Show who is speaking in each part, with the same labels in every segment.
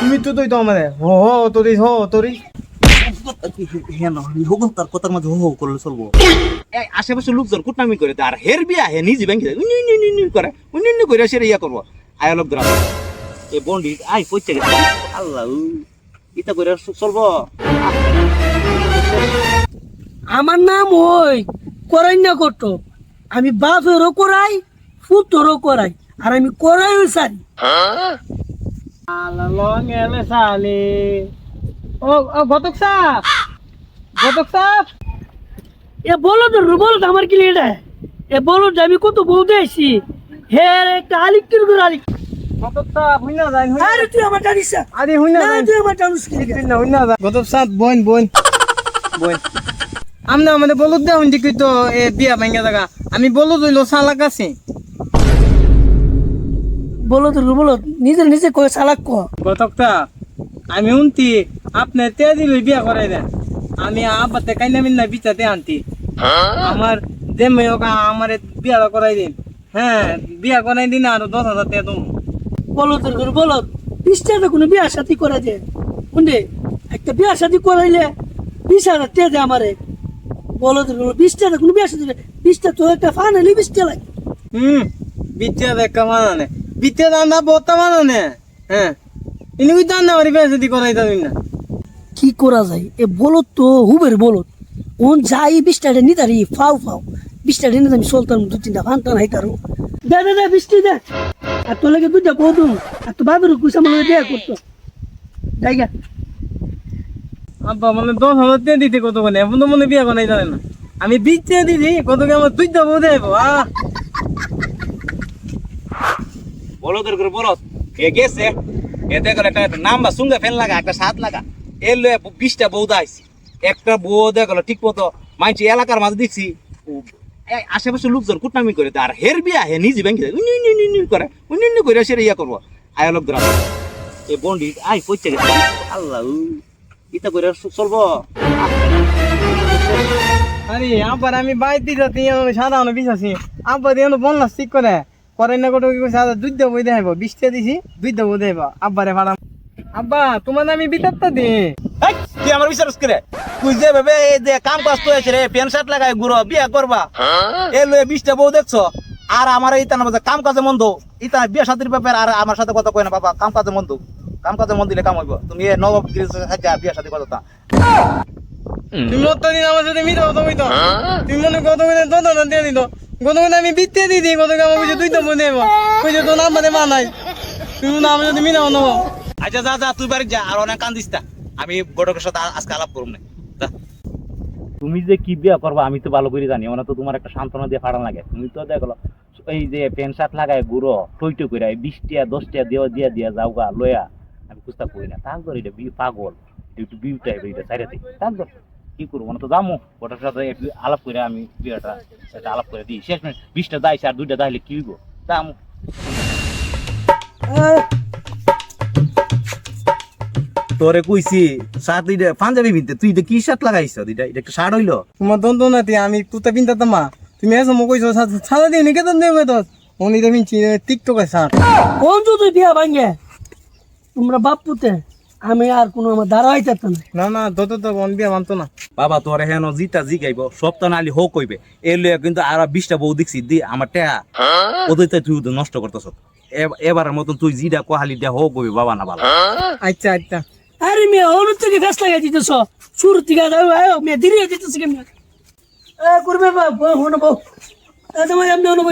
Speaker 1: তুমি তো তুই তো আমাদের। হো হো তোরি হো তোরি
Speaker 2: তার কথার মাঝে হো হো করলে চলবো। এই আশেপাশে লোকজন কুটনামি করে আর হের বিয়া হে নিজে ব্যাংকে উনি উনি উনি উনি করে উনি উনি করে সে ইয়া করব। আয় লোক ধরা এ বন্ডি আই পয়সা গেছে। আল্লাহ উ, ইটা করে চলবো।
Speaker 3: আমার নাম ওই করাই না করতো আমি বাপেরও করাই ফুতরও করাই। আর আমি করাইও সারি।
Speaker 1: লং এলে সালে ও ও গতক সাপ গতক সাপ
Speaker 3: এ বলো তো বলো তো আমার কি এটা এ বলো যে আমি কত বলতে দিয়েছি হে একটা আলিক কির করে আলিক। তুই আমার জানিস না?
Speaker 1: আরে হই না
Speaker 3: না,
Speaker 1: যাই
Speaker 3: তুই আমার জানিস কি
Speaker 1: না হই না গতক সাপ বোন বোন। বোন। আমনে আমাদের বলদ দে হইndi কই তো এ বিয়া ভাঙ্গা জায়গা। আমি বলদ হইল সালা কাছে
Speaker 3: বলো তো বলো নিজে নিজে কয়ে চালাক ক
Speaker 1: গতকটা আমি উনতি আপনি তে দিলে বিয়া করাই দেন। আমি আব্বাতে কাইনা মিন্না বিচাতে আনতি আমার দেমে ওকা আমার বিয়া করাই দিন। হ্যাঁ বিয়া করাই দিন আর দশ হাজার টাকা তুমি
Speaker 3: বলো তোর করে বলো বিশটা কোনো বিয়ার সাথে করা যায়? শুনে একটা বিয়ার সাথে করাইলে বিশ হাজার টাকা দেয় আমারে। বলো তোর বলো বিশটা কোনো বিয়ার সাথে বিশটা তো একটা ফান হলে বিশটা লাগে।
Speaker 1: হুম বিদ্যা দেখা মানানে বিদ্যা দান্দা বত্তা মানানে হ্যাঁ। ইনি কই দান্দা মারি বিয়া যদি করাই দিন না।
Speaker 3: কি করা যায়? এ বলত তো হুবের বলত ওন যাই বিশটাটা নিতারি ফাও ফাও বিশটাটা নিতে আমি চলতাম দু তিনটা ফান টান হাইতারো। দে দে দে বৃষ্টি দে। আর তোর লাগে দুইটা কদুম আর তো বাবের কুসা মানে দেয়া করতো। জায়গা
Speaker 1: আব্বা মানে দশ হাজার টাকা দিতে কত মানে? এখন তো মনে বিয়া করাই জানে না। আমি বিদ্যা দিদি কত কি আমার দুই দেবো দেবো? আহ!
Speaker 2: বলদের করে বলদ এ গেছে? এ দেখো একটা নাম বা সুঙ্গে ফেল লাগা, একটা সাত লাগা। এর লয়ে বিশটা বৌদা আইছি একটা বউ দেখো ঠিক মতো মাইছি এলাকার মাঝে দেখছি আশেপাশে লোকজন কুটনামি করে আর হের বিয়া, হে নিজে ব্যাংকে উনি করে উনি উনি করে। সে ইয়া করব। আয় লোক ধরা এ বন্ডি, আই পয়সা গেছে। আল্লাহ ইটা করে চলবো।
Speaker 1: আরে আবার আমি দিতে, তিন সাধারণ বিশ্বাসী আব্বা দিয়ে বললা ঠিক করে। করে না কত কি কইছে আদা দুই দেবো দেব বিশটা দিছি দুই দেবো দেব আব্বারে ভাড়া। আব্বা তোমার আমি বিতারটা দি।
Speaker 2: এই, তুই আমার বিশ্বাস করে? তুই যে ভেবে এই যে কাম কাজ তো আছে রে প্যান্ট শার্ট লাগাই ঘুরো বিয়া করবা। এ লয়ে বিশটা বউ দেখছ? আর আমার ইতান কাম কাজে মন্দ ইতা বিয়া সাথীর ব্যাপার আর আমার সাথে কথা কয় না বাবা কাম কাজে মন্দ কাম কাজে মন দিলে কাম হইব। তুমি এ নবাব হাজার বিয়া সাথে কথা
Speaker 1: তুমি অত আমার সাথে মিথ্যা কথা কইতো। তুমি মনে কত মিনিট দন্ত দিয়ে দিত। কত আমি বিত্তে দি দিই কত আমার বুঝে দুই দেবো দেব কইছে তো নাম মানে মানাই তুমি না আমার সাথে মিথ্যা কথা
Speaker 2: আচ্ছা যা যা তুই বাড়ি যা আর অনেক কান্দিস তা আমি বড়কের সাথে আজকে আলাপ করব না। তুমি যে কি বিয়া করবা আমি তো ভালো করে জানি। মানে তো তোমার একটা সান্ত্বনা দিয়ে ফাড়ান লাগে। তুমি তো দেখল এই যে প্যান্ট শার্ট লাগায় গুঁড়ো টইটো করে বিশটিয়া দশটিয়া দেওয়া দিয়া দিয়া যাও গা লয়া আমি কুস্তা করি না। তাক ধর এটা বি- পাগল। এটা একটু বিউ টাইপ এটা সাইডে তাক ধর কি করব? মানে তো যামো। ওটার সাথে একটু আলাপ করে আমি বিয়েটা একটা আলাপ করে দিই। শেষ মিনিট বিশটা দাইছে আর দুইটা দাইলে কি হইব? যামো। তোরে কইছি শার্ট দুইটা পাঞ্জাবি বিনতে তুই এটা কি শার্ট লাগাইছ? দুইটা এটা একটা শার্ট হইল?
Speaker 1: তোমার দন্ত নাতি আমি কুতা পিন্তাতাম মা তুমি এসো মোক কইছো সারা দিন কেতন দেবে তো উনি তো পিনছি টিকটকে সার
Speaker 3: কোন যদি বিয়া ভাঙ্গে তোমরা বাপ পুতে। আমি আর কোনো আমার দ্বারা হইতে না।
Speaker 1: না না দত তো মন বিয়া মানতো না।
Speaker 2: বাবা তোরে হেন জিতা জি গাইব সপ্তাহ নালি হোক কইবে। এর লইয়া কিন্তু আর বিশটা বউ দেখছি দি আমার টেহা ওদের তুই নষ্ট করতেছ। এবারের মতন তুই জিডা কোহালি দিয়া হোক কইবে বাবা না বাবা।
Speaker 1: আচ্ছা আচ্ছা।
Speaker 3: আরে মেয়ে অনুর থেকে ফেস লাগাই দিতেছ? শুরু থেকে আয়ো মেয়ে ধীরে দিতেছ কে মেয়ে এ করবে বাবু হনো বউ এ তোমার এমনি হনো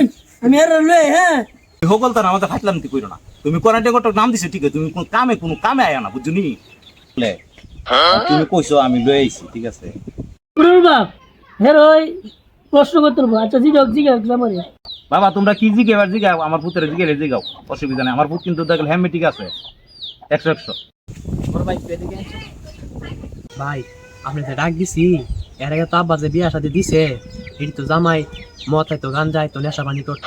Speaker 3: আমি আর লয়ে হ্যাঁ
Speaker 2: তার আমাদের ফাইতলাম তুই কইরো না। তুমি কত নাম দিছে ঠিক আছে তুমি কোন কামে কোনো কামে আয়া না বুঝছ নি? লে, তুমি কইছো আমি লই আইছি ঠিক আছে।
Speaker 3: করুন বাপ হের ওই প্রশ্ন করতে পারব আচ্ছা জিগাও জিগাও আমার
Speaker 2: বাবা তোমরা কি জিগে এবার জিগাও? আমার পুত্রে জিগেলে জিগাও অসুবিধা নেই। আমার পুত কিন্তু দেখলে হ্যামে ঠিক আছে। একশো একশো।
Speaker 4: ভাই আপনি তো ডাক দিছি এর আগে তো আব্বা যে বিয়া সাথে দিছে এটি তো জামাই মত তো গান যায় তো নেশা পানি করতে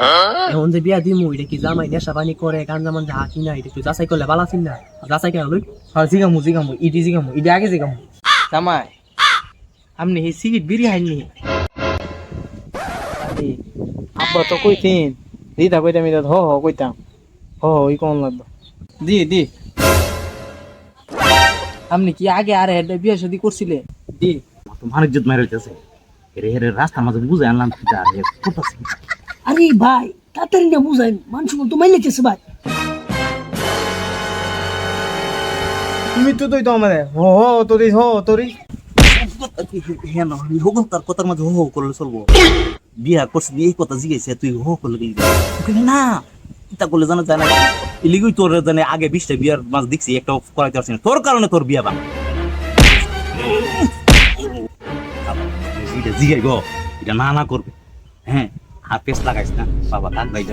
Speaker 4: এখন যে বিয়া দিমু এটা কি জামাই নেশা পানি করে গান জামান যা হাকি না এটা একটু যাচাই করলে ভালো আছেন না যাচাই কেন লই
Speaker 1: হ্যাঁ জিগামু জিগামু ইডি জিগামু ইডি আগে জিগামু জামাই আপনি এই সিগারেট বিড়ি হাইনি আব্বা তো কইতেন দিদা কইতাম এটা হ হ কইতাম হ হ ই কোন লাগবে দি দি
Speaker 4: আপনি কি আগে আর হেড বিয়ে শাদি করছিলে
Speaker 1: দি
Speaker 2: তোমার ইজ্জত মেরে হইতেছে এরে এরে রাস্তার মাঝে বুঝে আনলাম আর এ করতেছে
Speaker 3: আরে ভাই তাড়াতাড়ি না বুঝাই মানুষ তো মাইলে গেছে ভাই।
Speaker 1: তুমি তো তুই তো আমারে হ হ তোরি হ তোরি।
Speaker 2: হ্যাঁ না তার কথার মাঝে হো হো করলে চলবো। বিয়া করছি এই কথা জিজ্ঞেস তুই হো করলে না তা করলে জানো জানা ইলিগুই তোর জানে আগে বিশটা বিয়ার মাঝে দেখছি একটা করাইতে পারছি না। তোর কারণে তোর বিয়া বা এটা জিগাই গো এটা না না করবে। হ্যাঁ হাত পেস লাগাইস না। বাবা কাক ভাই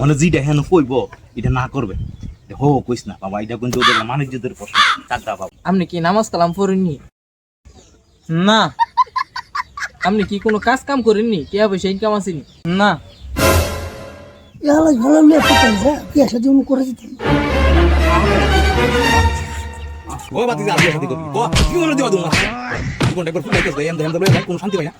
Speaker 2: মানে যেটা হেন কইব এটা না করবে। হো কইস না বাবা এটা কিন্তু ওদের মানুষদের প্রশ্ন। কাকদা বাবা।
Speaker 4: আপনি কি নামাজ কালাম পড়েননি?
Speaker 1: না।
Speaker 4: আপনি কি কোনো কাজ কাম করেননি? টিয়া পয়সা ইনকাম আসেনি?
Speaker 1: না।
Speaker 3: ইয়ালা ভালো লিয়ে কোথায় যা বিয়ে শাদি অন্য করে দিতে
Speaker 2: ও বাতি যা করবি। ও কি করে দিবা তুমি জীবনটা একবার ফুলাইতেছ ভাই এমন এমন কোনো শান্তি পাই না।